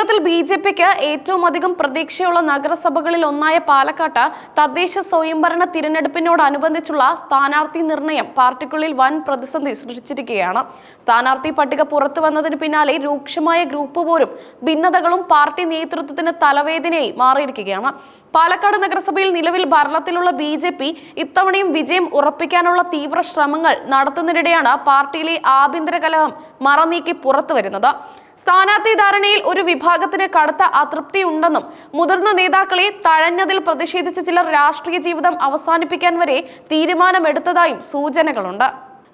കേരളത്തിൽ B J പിക്ക് ഏറ്റവും അധികം പ്രതീക്ഷയുള്ള നഗരസഭകളിൽ ഒന്നായ പാലക്കാട്ട് തദ്ദേശ സ്വയംഭരണ തിരഞ്ഞെടുപ്പിനോടനുബന്ധിച്ചുള്ള സ്ഥാനാർത്ഥി നിർണയം പാർട്ടിക്കുള്ളിൽ വൻ പ്രതിസന്ധി സൃഷ്ടിച്ചിരിക്കുകയാണ്. സ്ഥാനാർത്ഥി പട്ടിക പുറത്തു വന്നതിന് പിന്നാലെ രൂക്ഷമായ ഗ്രൂപ്പ് പോരും ഭിന്നതകളും പാർട്ടി നേതൃത്വത്തിന് തലവേദനയായി മാറിയിരിക്കുകയാണ്. പാലക്കാട് നഗരസഭയിൽ നിലവിൽ ഭരണത്തിലുള്ള ബി ജെ പി ഇത്തവണയും വിജയം ഉറപ്പിക്കാനുള്ള തീവ്ര ശ്രമങ്ങൾ നടത്തുന്നതിനിടെയാണ് പാർട്ടിയിലെ ആഭ്യന്തര കലഹം മറനീക്കി പുറത്തു വരുന്നത് സ്ഥാനാർത്ഥി ധാരണയിൽ ഒരു വിഭാഗത്തിന് കടുത്ത അതൃപ്തി ഉണ്ടെന്നും മുതിർന്ന നേതാക്കളെ തഴഞ്ഞതിൽ പ്രതിഷേധിച്ച ചിലർ രാഷ്ട്രീയ ജീവിതം അവസാനിപ്പിക്കാൻ വരെ തീരുമാനമെടുത്തതായും സൂചനകളുണ്ട്.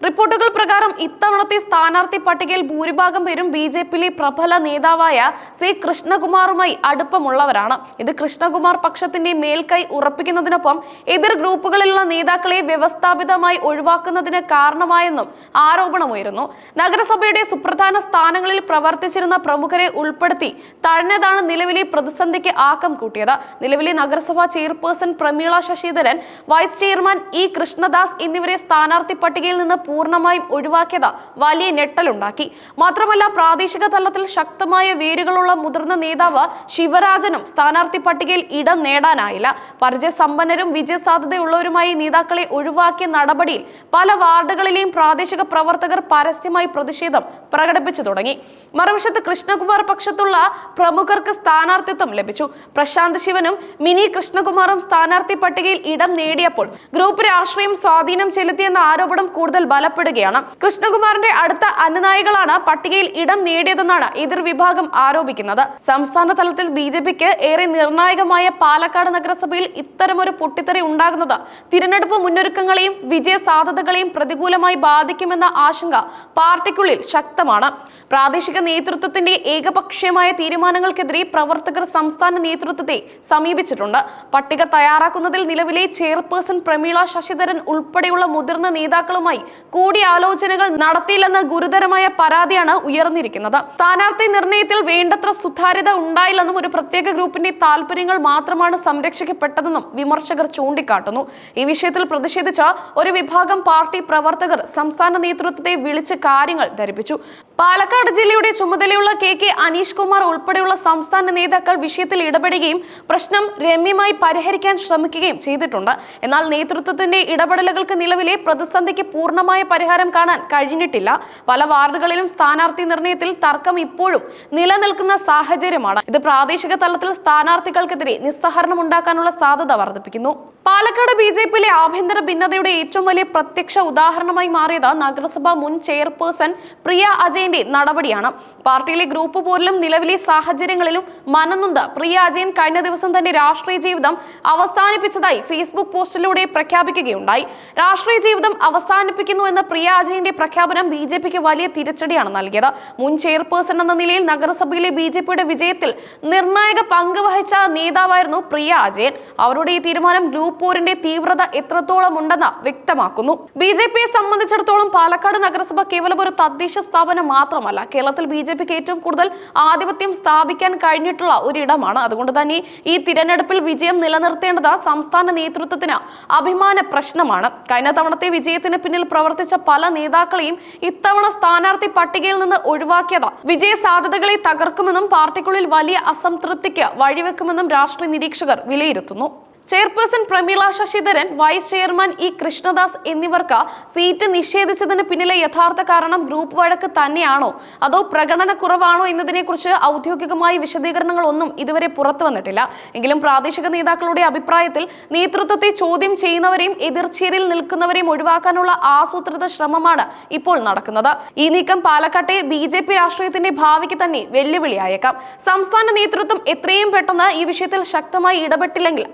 റിപ്പോർട്ടുകൾ പ്രകാരം ഇത്തവണത്തെ സ്ഥാനാർത്ഥി പട്ടികയിൽ ഭൂരിഭാഗം പേരും ബി ജെ പിയിലെ പ്രബല നേതാവായ സി കൃഷ്ണകുമാറുമായി അടുപ്പമുള്ളവരാണ്. ഇത് കൃഷ്ണകുമാർ പക്ഷത്തിന്റെ മേൽക്കൈ ഉറപ്പിക്കുന്നതിനൊപ്പം എതിർ ഗ്രൂപ്പുകളിലുള്ള നേതാക്കളെ വ്യവസ്ഥാപിതമായി ഒഴിവാക്കുന്നതിന് കാരണമായെന്നും ആരോപണമുയരുന്നു. നഗരസഭയുടെ സുപ്രധാന സ്ഥാനങ്ങളിൽ പ്രവർത്തിച്ചിരുന്ന പ്രമുഖരെ ഉൾപ്പെടുത്തി തഴഞ്ഞതാണ് നിലവിലെ പ്രതിസന്ധിക്ക് ആക്കം കൂട്ടിയത്. നിലവിലെ നഗരസഭാ chairperson Prameela Sasidharan vice chairman E Krishnadas എന്നിവരെ സ്ഥാനാർത്ഥി പട്ടികയിൽ നിന്ന് പൂർണമായും ഒഴിവാക്കിയത് വലിയ ഞെട്ടലുണ്ടാക്കി. മാത്രമല്ല പ്രാദേശിക തലത്തിൽ ശക്തമായ വേരുകളുള്ള മുതിർന്ന നേതാവ് ശിവരാജനും സ്ഥാനാർത്ഥി പട്ടികയിൽ ഇടം നേടാനായില്ല. പരിചയസമ്പന്നരും വിജയസാധ്യതയുള്ളവരുമായി നേതാക്കളെ ഒഴിവാക്കിയ നടപടിയിൽ പല വാർഡുകളിലെയും പ്രാദേശിക പ്രവർത്തകർ പരസ്യമായി പ്രതിഷേധം പ്രകടിപ്പിച്ചു തുടങ്ങി. മറുവശത്ത് കൃഷ്ണകുമാർ പക്ഷത്തുള്ള പ്രമുഖർക്ക് സ്ഥാനാർത്ഥിത്വം ലഭിച്ചു. പ്രശാന്ത് ശിവനും മിനി കൃഷ്ണകുമാറും സ്ഥാനാർത്ഥി പട്ടികയിൽ ഇടം നേടിയപ്പോൾ ഗ്രൂപ്പ് രാഷ്ട്രീയം സ്വാധീനം ചെലുത്തിയെന്ന ആരോപണം കൂടുതൽ ബലപ്പെടുകയാണ്. കൃഷ്ണകുമാറിന്റെ അടുത്ത അനുനായികളാണ് പട്ടികയിൽ ഇടം നേടിയതെന്നാണ് എതിർ വിഭാഗം ആരോപിക്കുന്നത്. സംസ്ഥാന തലത്തിൽ ബി ജെ പിക്ക് ഏറെ നിർണായകമായ പാലക്കാട് നഗരസഭയിൽ ഇത്തരമൊരു പൊട്ടിത്തെറി ഉണ്ടാകുന്നത് തിരഞ്ഞെടുപ്പ് മുന്നൊരുക്കങ്ങളെയും വിജയ സാധ്യതകളെയും പ്രതികൂലമായി ബാധിക്കുമെന്ന ആശങ്ക പാർട്ടിക്കുള്ളിൽ ശക്തമാണ്. പ്രാദേശിക നേതൃത്വത്തിന്റെ ഏകപക്ഷീയമായ തീരുമാനങ്ങൾക്കെതിരെ പ്രവർത്തകർ സംസ്ഥാന നേതൃത്വത്തെ സമീപിച്ചിട്ടുണ്ട്. പട്ടിക തയ്യാറാക്കുന്നതിൽ നിലവിലെ ചെയർപേഴ്സൺ പ്രമീള ശശിധരൻ ഉൾപ്പെടെയുള്ള മുതിർന്ന നേതാക്കളുമായി കൂടിയാലോചനകൾ നടത്തിയില്ലെന്ന ഗുരുതരമായ പരാതിയാണ് ഉയർന്നിരിക്കുന്നത്. സ്ഥാനാർത്ഥി നിർണയത്തിൽ വേണ്ടത്ര സുതാര്യത ഉണ്ടായില്ലെന്നും ഒരു പ്രത്യേക ഗ്രൂപ്പിന്റെ താല്പര്യങ്ങൾ മാത്രമാണ് സംരക്ഷിക്കപ്പെട്ടതെന്നും വിമർശകർ ചൂണ്ടിക്കാട്ടുന്നു. ഈ വിഷയത്തിൽ പ്രതിഷേധിച്ച ഒരു വിഭാഗം പാർട്ടി പ്രവർത്തകർ സംസ്ഥാന നേതൃത്വത്തെ വിളിച്ച് കാര്യങ്ങൾ ധരിപ്പിച്ചു. പാലക്കാട് ജില്ലയുടെ ചുമതലയുള്ള കെ കെ അനീഷ് കുമാർ ഉൾപ്പെടെയുള്ള സംസ്ഥാന നേതാക്കൾ വിഷയത്തിൽ ഇടപെടുകയും പ്രശ്നം രമ്യമായി പരിഹരിക്കാൻ ശ്രമിക്കുകയും ചെയ്തിട്ടുണ്ട്. എന്നാൽ നേതൃത്വത്തിന്റെ ഇടപെടലുകൾക്ക് നിലവിലെ പ്രതിസന്ധിക്ക് പൂർണമായ പരിഹാരം കാണാൻ കഴിഞ്ഞിട്ടില്ല. പല വാർഡുകളിലും സ്ഥാനാർത്ഥി നിർണയത്തിൽ തർക്കം ഇപ്പോഴും നിലനിൽക്കുന്ന സാഹചര്യമാണ്. ഇത് പ്രാദേശിക തലത്തിൽ സ്ഥാനാർത്ഥികൾക്കെതിരെ നിസ്സഹരണം ഉണ്ടാക്കാനുള്ള സാധ്യത വർദ്ധിപ്പിക്കുന്നു. പാലക്കാട് ബി ജെ പിയിലെ ആഭ്യന്തര ഭിന്നതയുടെ ഏറ്റവും വലിയ പ്രത്യക്ഷ ഉദാഹരണമായി മാറിയത് നഗരസഭാ മുൻ ചെയർപേഴ്സൺ പ്രിയ അജയന്റെ നടപടിയാണ്. പാർട്ടിയിലെ ഗ്രൂപ്പ് പോരിലും നിലവിലെ സാഹചര്യങ്ങളിലും മനനൊന്ത് പ്രിയ അജയൻ കഴിഞ്ഞ ദിവസം തന്റെ രാഷ്ട്രീയ ജീവിതം അവസാനിപ്പിച്ചതായി ഫേസ്ബുക്ക് പോസ്റ്റിലൂടെ പ്രഖ്യാപിക്കുകയുണ്ടായി. രാഷ്ട്രീയ ജീവിതം അവസാനിപ്പിക്കുന്നു എന്ന പ്രിയ അജയന്റെ പ്രഖ്യാപനം ബി ജെ പിക്ക് വലിയ തിരിച്ചടിയാണ് നൽകിയത്. മുൻ ചെയർപേഴ്സൺ എന്ന നിലയിൽ നഗരസഭയിലെ ബി ജെ പിയുടെ വിജയത്തിൽ നിർണായക പങ്ക് വഹിച്ച നേതാവായിരുന്നു പ്രിയ അജയൻ അവരുടെ ഈ തീരുമാനം ഗ്രൂപ്പ് പോരിന്റെ തീവ്രത എത്രത്തോളം ഉണ്ടെന്ന് വ്യക്തമാക്കുന്നു. ബി ജെ പിയെ സംബന്ധിച്ചിടത്തോളം പാലക്കാട് നഗരസഭ കേവലം ഒരു തദ്ദേശ സ്ഥാപനം മാത്രമല്ല കേരളത്തിൽ ബി ജെ പിക്ക് ഏറ്റവും കൂടുതൽ ആധിപത്യം സ്ഥാപിക്കാൻ കഴിഞ്ഞിട്ടുള്ള ഒരിടമാണ്. അതുകൊണ്ട് തന്നെ ഈ തിരഞ്ഞെടുപ്പിൽ വിജയം നിലനിർത്തേണ്ടത് സംസ്ഥാന നേതൃത്വത്തിന് അഭിമാന പ്രശ്നമാണ്. കഴിഞ്ഞ തവണത്തെ വിജയത്തിന് പിന്നിൽ പ്രവർത്തിച്ച പല നേതാക്കളെയും ഇത്തവണ സ്ഥാനാർത്ഥി പട്ടികയിൽ നിന്ന് ഒഴിവാക്കിയത്. വിജയ സാധ്യതകളെ തകർക്കുമെന്നും പാർട്ടിക്കുള്ളിൽ വലിയ അസംതൃപ്തിക്ക് വഴിവെക്കുമെന്നും രാഷ്ട്രീയ നിരീക്ഷകർ വിലയിരുത്തുന്നു. Chairperson Prameela Sasidharan vice chairman E Krishnadas എന്നിവർക്ക് സീറ്റ് നിഷേധിച്ചതിന് പിന്നിലെ യഥാർത്ഥ കാരണം ഗ്രൂപ്പ് വഴക്ക് തന്നെയാണോ? അതോ പ്രകടന കുറവാണോ എന്നതിനെക്കുറിച്ച് ഔദ്യോഗികമായ വിശദീകരണങ്ങളൊന്നും ഇതുവരെ പുറത്തു വന്നിട്ടില്ല. എങ്കിലും പ്രാദേശിക നേതാക്കളുടെ അഭിപ്രായത്തിൽ നേതൃത്വത്തെ ചോദ്യം ചെയ്യുന്നവരെയും എതിർച്ചേരിൽ നിൽക്കുന്നവരെയും ഒഴിവാക്കാനുള്ള ആസൂത്രിത ശ്രമമാണ് ഇപ്പോൾ നടക്കുന്നത്. ഈ നീക്കം പാലക്കാട്ടെ ബി ജെ പി രാഷ്ട്രീയത്തിന്റെ ഭാവിക്ക് തന്നെ വെല്ലുവിളിയായേക്കാം. സംസ്ഥാന നേതൃത്വം എത്രയും പെട്ടെന്ന് ഈ വിഷയത്തിൽ ശക്തമായി ഇടപെട്ടില്ലെങ്കിൽ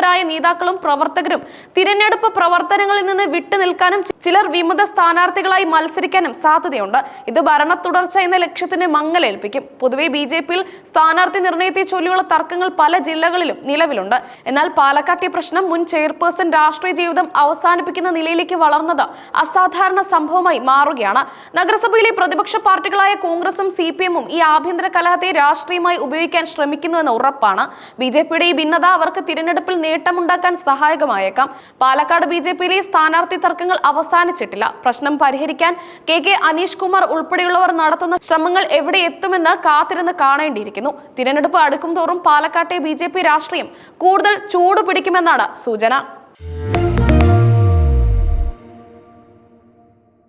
അതൃപ്തരായ നേതാക്കളും പ്രവർത്തകരും തിരഞ്ഞെടുപ്പ് പ്രവർത്തനങ്ങളിൽ നിന്ന് വിട്ടുനിൽക്കാനും ചിലർ വിമത സ്ഥാനാർത്ഥികളായി മത്സരിക്കാനും സാധ്യതയുണ്ട്. ഇത് ഭരണ തുടർച്ച എന്ന ലക്ഷ്യത്തിന് മങ്ങലേൽപ്പിക്കും. പൊതുവെ ബി ജെ പിയിൽ സ്ഥാനാർത്ഥി നിർണയത്തെ ചൊല്ലിയുള്ള തർക്കങ്ങൾ പല ജില്ലകളിലും നിലവിലുണ്ട്. എന്നാൽ പാലക്കാട്ടെ പ്രശ്നം മുൻ ചെയർപേഴ്സൺ രാഷ്ട്രീയ ജീവിതം അവസാനിപ്പിക്കുന്ന നിലയിലേക്ക് വളർന്നത് അസാധാരണ സംഭവമായി മാറുകയാണ്. നഗരസഭയിലെ പ്രതിപക്ഷ പാർട്ടികളായ കോൺഗ്രസും സി പി എമ്മും ഈ ആഭ്യന്തര കലഹത്തെ രാഷ്ട്രീയമായി ഉപയോഗിക്കാൻ ശ്രമിക്കുന്നുവെന്ന് ഉറപ്പാണ്. ബി ജെ പിയുടെ ഈ ഭിന്നത അവർക്ക് തിരഞ്ഞെടുപ്പിൽ നേട്ടമുണ്ടാക്കാൻ സഹായകമായേക്കാം. പാലക്കാട് ബി ജെ പിയിലെ സ്ഥാനാർത്ഥി തർക്കങ്ങൾ അവസാനിച്ചിട്ടില്ല. പ്രശ്നം പരിഹരിക്കാൻ കെ കെ അനീഷ് കുമാർ ഉൾപ്പെടെയുള്ളവർ നടത്തുന്ന ശ്രമങ്ങൾ എവിടെ എത്തുമെന്ന് കാത്തിരുന്ന് കാണേണ്ടിയിരിക്കുന്നു. തിരഞ്ഞെടുപ്പ് അടുക്കും തോറും പാലക്കാട്ടെ ബി രാഷ്ട്രീയം കൂടുതൽ ചൂടുപിടിക്കുമെന്നാണ് സൂചന.